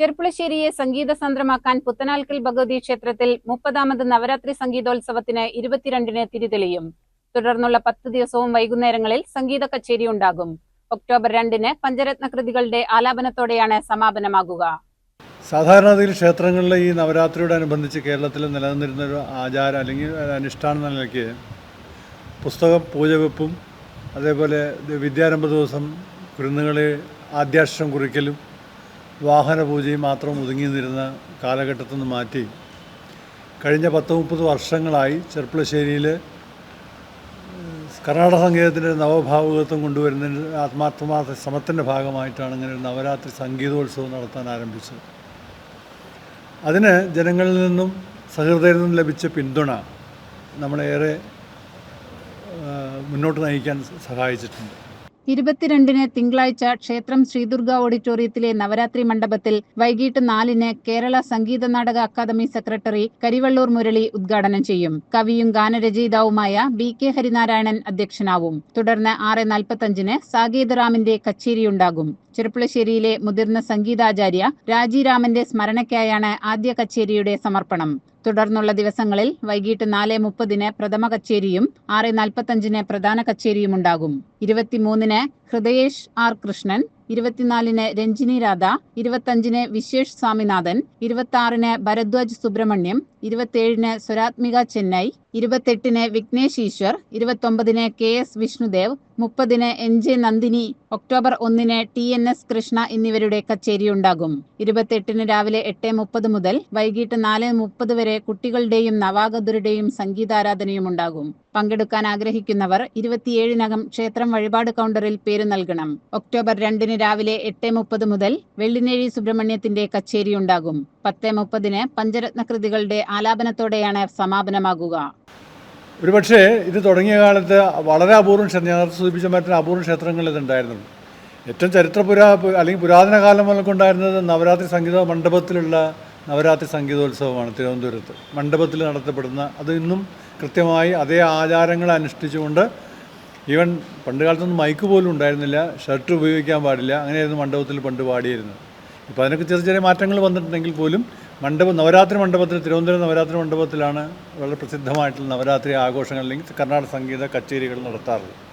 ചെർപ്പുളശ്ശേരിയെ സംഗീത സന്ദ്രമാക്കാൻ പുത്തനാൽക്കൽ ഭഗവതി ക്ഷേത്രത്തിൽ മുപ്പതാമത് നവരാത്രി സംഗീതോത്സവത്തിന് ഇരുപത്തിരണ്ടിന് തിരിതെളിയും. തുടർന്നുള്ള പത്ത് ദിവസവും വൈകുന്നേരങ്ങളിൽ സംഗീത കച്ചേരി ഉണ്ടാകും. ഒക്ടോബർ രണ്ടിന് പഞ്ചരത്ന കൃതികളുടെ ആലാപനത്തോടെയാണ് സമാപനമാകുക. സാധാരണഗതിയിൽ ക്ഷേത്രങ്ങളിലെ ഈ നവരാത്രിയോടനുബന്ധിച്ച് കേരളത്തിൽ നിലനിന്നിരുന്ന ഒരു ആചാരം അല്ലെങ്കിൽ അനുഷ്ഠാനം നിലയ്ക്ക് പുസ്തകം പൂജവെപ്പും അതേപോലെ വിദ്യാരംഭ ദിവസം കുരുന്നുകളെ ആദ്യാക്ഷരം കുറിക്കലും വാഹന പൂജയും മാത്രം ഒതുങ്ങി നിന്നിരുന്ന കാലഘട്ടത്തിൽ നിന്ന് മാറ്റി കഴിഞ്ഞ പത്ത് മുപ്പത് വർഷങ്ങളായി ചെർപ്പളശ്ശേരിയിൽ കർണാടക സംഗീതത്തിന്റെ നവഭാവുകത്വം കൊണ്ടുവരുന്നതിന് ആത്മാർത്ഥമാർത്ഥ ശ്രമത്തിന്റെ ഭാഗമായിട്ടാണ് ഇങ്ങനെ ഒരു നവരാത്രി സംഗീതോത്സവം നടത്താൻ ആരംഭിച്ചത്. അതിന് ജനങ്ങളിൽ നിന്നും സഹൃദയിൽ നിന്നും ലഭിച്ച പിന്തുണ നമ്മളേറെ മുന്നോട്ട് നയിക്കാൻ സഹായിച്ചിട്ടുണ്ട്. ഇരുപത്തിരണ്ടിന് തിങ്കളാഴ്ച ക്ഷേത്രം ശ്രീദുർഗ ഓഡിറ്റോറിയത്തിലെ നവരാത്രി മണ്ഡപത്തിൽ വൈകിട്ട് നാലിന് കേരള സംഗീത നാടക അക്കാദമി സെക്രട്ടറി കരിവള്ളൂർ മുരളി ഉദ്ഘാടനം ചെയ്യും. കവിയും ഗാനരചയിതാവുമായ ബി കെ ഹരിനാരായണൻ അധ്യക്ഷനാവും. തുടർന്ന് ആറ് നാൽപ്പത്തഞ്ചിന് സാഗീതറാമിന്റെ റാമിന്റെ കച്ചേരിയുണ്ടാകും. ചെറുപ്പുളശ്ശേരിയിലെ മുതിർന്ന സംഗീതാചാര്യ രാജിരാമന്റെ സ്മരണയ്ക്കായാണ് ആദ്യ കച്ചേരിയുടെ സമർപ്പണം. തുടർന്നുള്ള ദിവസങ്ങളിൽ വൈകിട്ട് നാല് മുപ്പതിന് പ്രഥമ കച്ചേരിയും ആറ് നാൽപ്പത്തഞ്ചിന് പ്രധാന കച്ചേരിയും ഉണ്ടാകും ഇരുപത്തിമൂന്നിന് ഹൃദയേഷ് ആർ കൃഷ്ണൻ ഇരുപത്തിനാലിന് രഞ്ജിനി രാധ ഇരുപത്തഞ്ചിന് വിശേഷ് സ്വാമിനാഥൻ ഇരുപത്തി ഭരദ്വാജ് സുബ്രഹ്മണ്യം ഇരുപത്തിയേഴിന് സ്വരാത്മിക ചെന്നൈ ഇരുപത്തെട്ടിന് വിഘ്നേഷ് ഈശ്വർ ഇരുപത്തൊമ്പതിന് കെ എസ് വിഷ്ണുദേവ് മുപ്പതിന് എൻ ജെ നന്ദിനി ഒക്ടോബർ ഒന്നിന് ടി എൻ എസ് കൃഷ്ണ എന്നിവരുടെ കച്ചേരി ഉണ്ടാകും. ഇരുപത്തെട്ടിന് രാവിലെ എട്ട് മുപ്പത് മുതൽ വൈകിട്ട് നാല് മുപ്പത് വരെ കുട്ടികളുടെയും നവാഗതരുടെയും സംഗീതാരാധനയും ഉണ്ടാകും. പങ്കെടുക്കാൻ ആഗ്രഹിക്കുന്നവർ ഇരുപത്തിയേഴിനകം ക്ഷേത്രം വഴിപാട് കൗണ്ടറിൽ പേര് നൽകണം. ഒക്ടോബർ രണ്ടിന് രാവിലെ എട്ട് മുപ്പത് മുതൽ വെള്ളിനേഴി സുബ്രഹ്മണ്യത്തിന്റെ കച്ചേരി ഉണ്ടാകും. പത്ത് മുപ്പതിന് പഞ്ചരത്ന കൃതികളുടെ ആലാപനത്തോടെയാണ് സമാപനമാകുക. ഒരുപക്ഷേ ഇത് തുടങ്ങിയ കാലത്ത് വളരെ അപൂർവം നേരത്തെ സൂചിപ്പിച്ച മറ്റൊരു അപൂർവം ക്ഷേത്രങ്ങളിൽ ഇതുണ്ടായിരുന്നു. ഏറ്റവും ചരിത്രപുരാ അല്ലെങ്കിൽ പുരാതന കാലം മുതൽക്കുണ്ടായിരുന്നത് നവരാത്രി സംഗീത മണ്ഡപത്തിലുള്ള നവരാത്രി സംഗീതോത്സവമാണ് തിരുവനന്തപുരത്ത്. മണ്ഡപത്തിൽ നടത്തപ്പെടുന്ന അത് ഇന്നും കൃത്യമായി അതേ ആചാരങ്ങൾ അനുഷ്ഠിച്ചുകൊണ്ട് ഈവൻ പണ്ട് കാലത്തൊന്നും മൈക്ക് പോലും ഉണ്ടായിരുന്നില്ല ഷർട്ട് ഉപയോഗിക്കാൻ പാടില്ല അങ്ങനെയായിരുന്നു മണ്ഡപത്തിൽ പണ്ട് പാടിയിരുന്നത്. ഇപ്പോൾ അതിനൊക്കെ ചെറിയ ചെറിയ മാറ്റങ്ങൾ വന്നിട്ടുണ്ടെങ്കിൽ പോലും മണ്ഡപം നവരാത്രി മണ്ഡപത്തിൽ തിരുവനന്തപുരം നവരാത്രി മണ്ഡപത്തിലാണ് വളരെ പ്രസിദ്ധമായിട്ടുള്ള നവരാത്രി ആഘോഷങ്ങൾ അല്ലെങ്കിൽ കർണാടക സംഗീത കച്ചേരികൾ നടത്താറുള്ളത്.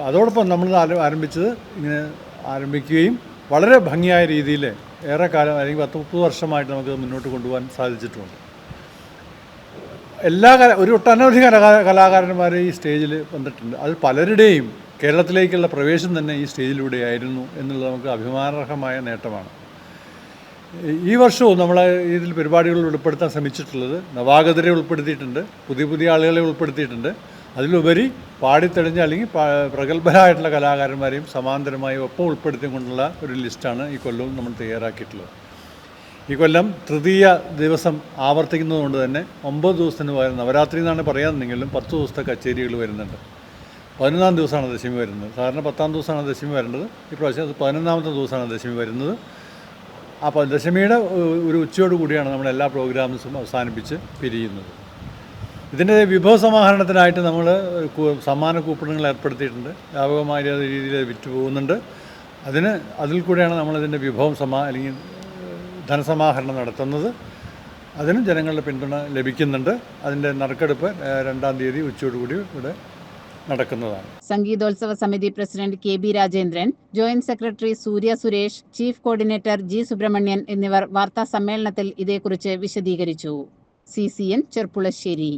അതോടൊപ്പം നമ്മൾ ആര- ആരംഭിച്ചത് ഇങ്ങനെ ആരംഭിക്കുകയും വളരെ ഭംഗിയായ രീതിയിൽ ഏറെ കാലം അല്ലെങ്കിൽ പത്ത് മുപ്പത് വർഷമായിട്ട് നമുക്ക് മുന്നോട്ട് കൊണ്ടുപോകാൻ സാധിച്ചിട്ടുണ്ട്. എല്ലാ കല ഒരു ഒട്ടനവധി കല കലാകാരന്മാർ ഈ സ്റ്റേജിൽ വന്നിട്ടുണ്ട്. അത് പലരുടെയും കേരളത്തിലേക്കുള്ള പ്രവേശം തന്നെ ഈ സ്റ്റേജിലൂടെ ആയിരുന്നു എന്നുള്ളത് നമുക്ക് അഭിമാനാർഹമായ നേട്ടമാണ്. ഈ വർഷവും നമ്മൾ ഇതിൽ പരിപാടികളിൽ ഉൾപ്പെടുത്താൻ ശ്രമിച്ചിട്ടുള്ളത് നവാഗതരെ ഉൾപ്പെടുത്തിയിട്ടുണ്ട് പുതിയ പുതിയ ആളുകളെ ഉൾപ്പെടുത്തിയിട്ടുണ്ട്. അതിലുപരി പാടിത്തെളിഞ്ഞ അല്ലെങ്കിൽ പ്രഗത്ഭരായിട്ടുള്ള കലാകാരന്മാരെയും സമാന്തരമായി ഒപ്പം ഉൾപ്പെടുത്തിക്കൊണ്ടുള്ള ഒരു ലിസ്റ്റാണ് ഈ കൊല്ലവും നമ്മൾ തയ്യാറാക്കിയിട്ടുള്ളത്. ഈ കൊല്ലം തൃതീയ ദിവസം ആവർത്തിക്കുന്നതുകൊണ്ട് തന്നെ ഒമ്പത് ദിവസത്തിന് പകരം നവരാത്രി എന്നാണ് പറയാമെന്നെങ്കിലും പത്ത് ദിവസത്തെ കച്ചേരികൾ വരുന്നുണ്ട്. പതിനൊന്നാം ദിവസമാണ് ദശമി വരുന്നത്. സാധാരണ പത്താം ദിവസമാണ് ദശമി വരേണ്ടത്. ഇപ്രാവശ്യം അത് പതിനൊന്നാമത്തെ ദിവസമാണ് ദശമി വരുന്നത്. അപ്പോൾ ദശമിയുടെ ഒരു ഉച്ചയോട് കൂടിയാണ് നമ്മൾ എല്ലാ പ്രോഗ്രാംസും അവസാനിപ്പിച്ച് പിരിയുന്നത്. ഇതിന്റെ വിഭവ സമാഹരണത്തിനായിട്ട് നമ്മൾ സമ്മാന കൂപ്പണുകൾ ഏർപ്പെടുത്തിയിട്ടുണ്ട്. വ്യാപകമായ രീതിയിൽ വിറ്റ് പോകുന്നുണ്ട് അതിന് അതിൽ കൂടെയാണ് നമ്മളിതിന്റെ വിഭവം സമാ അല്ലെങ്കിൽ ധനസമാഹരണം നടത്തുന്നത്. അതിനും ജനങ്ങളുടെ പിന്തുണ ലഭിക്കുന്നുണ്ട്. അതിന്റെ നറുക്കെടുപ്പ് രണ്ടാം തീയതി ഉച്ചയോടുകൂടി ഇവിടെ നടക്കുന്നതാണ്. സംഗീതോത്സവ സമിതി president K B Rajendran joint secretary Surya Suresh chief coordinator G Subramanian എന്നിവർ വാർത്താ സമ്മേളനത്തിൽ ഇതേക്കുറിച്ച് വിശദീകരിച്ചു. C C N Cherpulassery.